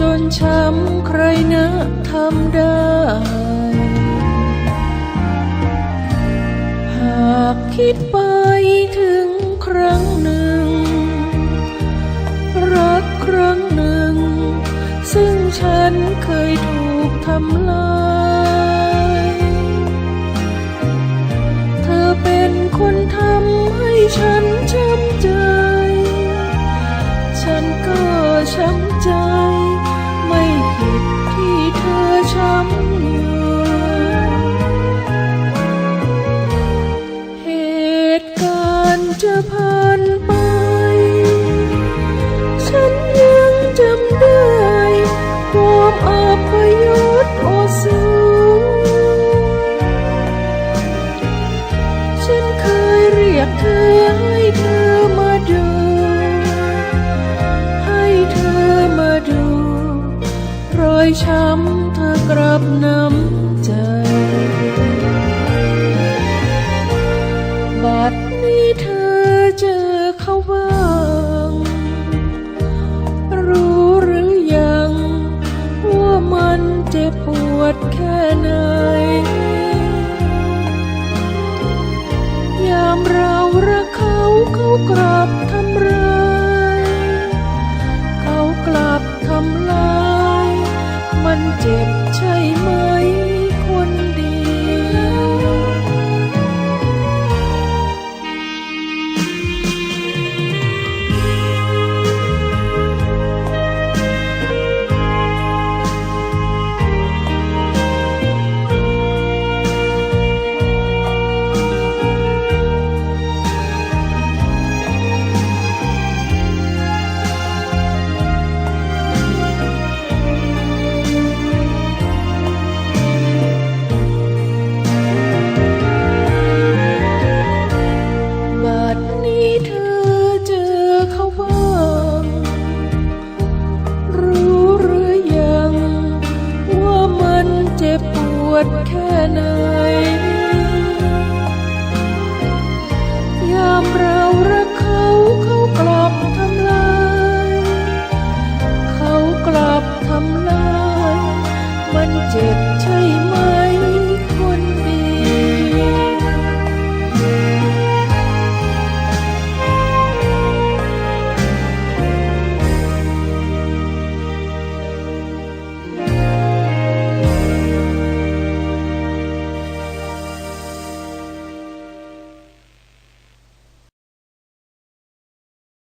จนช้ำใครนะทำได้ หากคิดไปถึงครั้งหนึ่ง รักครั้งหนึ่ง ซึ่งฉันเคยถูกทำลาย เธอเป็นคนทำให้ฉันช้ำใจ ฉันก็ช้ำ เธอให้เธอมาดู ให้เธอมาดู รอยช้ำเธอกลับน้ำ ครับท รู้หรื